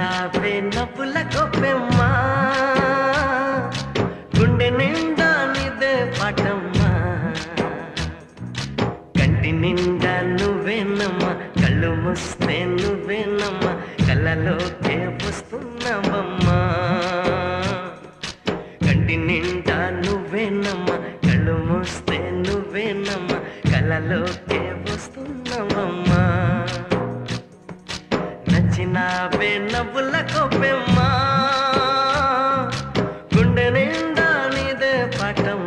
నచ్చినావే నవ్వుల గొప్పెమ్మా. గుండె నిండా నిదే పాటమ్మా. కంటి నిండా నువ్వేనమ్మా. కళ్ళు ముస్తే నువ్వేనమ్మా. కళ్ళలోకే వస్తున్నావమ్మా కంటి నిండా నువ్వేనమ్మా. కళ్ళు మూస్తే నువ్వేనమ్మా. కళ్ళలోకే వస్తున్నావమ్మా రావే నవ్వుల కొబ్బెమ్మా గుండె నిండా నీదే పటం